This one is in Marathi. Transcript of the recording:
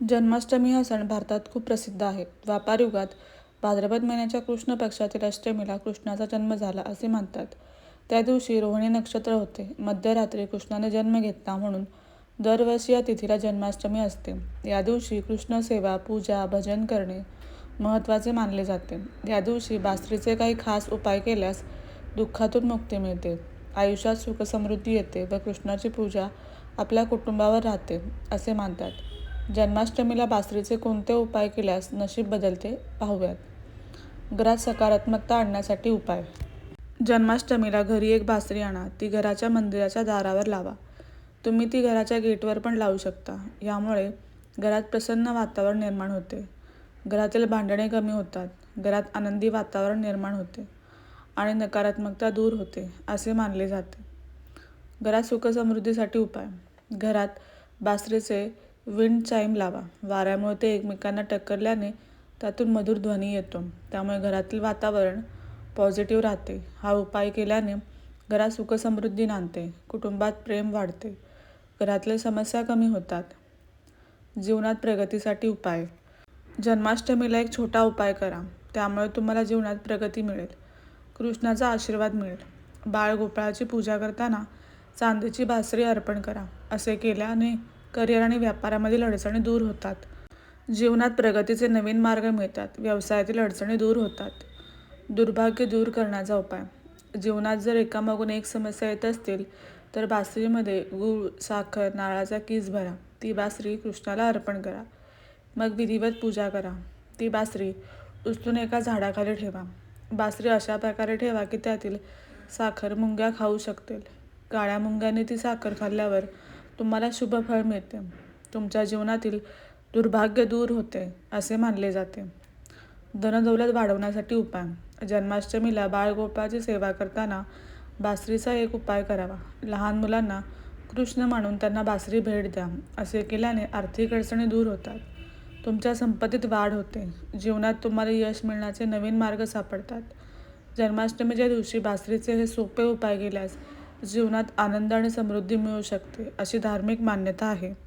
जन्माष्टमी हा सण भारतात खूप प्रसिद्ध आहे. द्वापार युगात भाद्रपद महिन्याच्या कृष्ण पक्षातील अष्टमीला कृष्णाचा जन्म झाला असे मानतात त्या दिवशी रोहिणी नक्षत्र होते. मध्यरात्री कृष्णाने जन्म घेतला म्हणून दरवर्षी या तिथीला जन्माष्टमी असते. या दिवशी कृष्ण सेवा पूजा भजन करणे महत्त्वाचे मानले जाते. या दिवशी बासरीचे काही खास उपाय केल्यास दुःखातून मुक्ती मिळते. आयुष्यात सुखसमृद्धी येते व कृष्णाची पूजा आपल्या कुटुंबावर राहते असे मानतात. जन्माष्टमीला बासरीचे कोणते उपाय केल्यास नशीब बदलते? पाहूयात. घरात सकारात्मकता आणण्यासाठी उपाय. जन्माष्टमीला घरी एक बासरी आणा. ती घराच्या मंदिराच्या दारावर लावा. तुम्ही ती घराच्या गेटवर पण लावू शकता. यामुळे घरात प्रसन्न वातावरण निर्माण होते. घरातील भांडणे कमी होतात. घरात आनंदी वातावरण निर्माण होते आणि नकारात्मकता दूर होते असे मानले जाते. घरात सुखसमृद्धीसाठी उपाय. घरात बासरीचे विंड चाईम लावा. वाऱ्यामुळे ते एकमेकांना टक्करल्याने त्यातून मधुर ध्वनी येतो. त्यामुळे घरातील वातावरण पॉझिटिव्ह राहते. हा उपाय केल्याने घरात सुखसमृद्धी नांदते. कुटुंबात प्रेम वाढते. घरातल्या समस्या कमी होतात. जीवनात प्रगतीसाठी उपाय. जन्माष्टमीला एक छोटा उपाय करा. त्यामुळे तुम्हाला जीवनात प्रगती मिळेल. कृष्णाचा आशीर्वाद मिळेल. बाळ गोपाळाची पूजा करताना चांदीची बासरी अर्पण करा. असे केल्याने करिअर आणि व्यापारामधील अडचणी दूर होतात. जीवनात प्रगतीचे नवीन मार्ग मिळतात. व्यवसायातील अडचणी दूर होतात. दुर्भाग्य दूर करण्याचा उपाय. जीवनात जर एकामागून एक समस्या येत असतील तर बासरीमध्ये गूळ साखर नारळाचा कीस भरा. ती बासरी कृष्णाला अर्पण करा. मग विधिवत पूजा करा. ती बासरी उचलून एका झाडाखाली ठेवा. बासरी अशा प्रकारे ठेवा की त्यातील साखर मुंग्या खाऊ शकतील. काळ्या मुंग्याने ती साखर खाल्ल्यावर तुम्हाला शुभफळ मिळते. तुमच्या जीवनातील दुर्भाग्य दूर होते असे मानले जाते. धनदौलत वाढवण्यासाठी उपाय. जन्माष्टमीला बाळगोपाची सेवा करताना बासरीचा एक उपाय करावा. लहान मुलांना कृष्ण मानून त्यांना बासरी भेट द्या असे केल्याने आर्थिक अडचणी दूर होतात. तुमच्या संपत्तीत वाढ होते. जीवनात तुम्हाला यश मिळण्याचे नवीन मार्ग सापडतात. जन्माष्टमीच्या दिवशी बासरीचे हे सोपे उपाय केल्यास जीवनात आनंद आणि समृद्धी मिळू शकते अशी धार्मिक मान्यता आहे.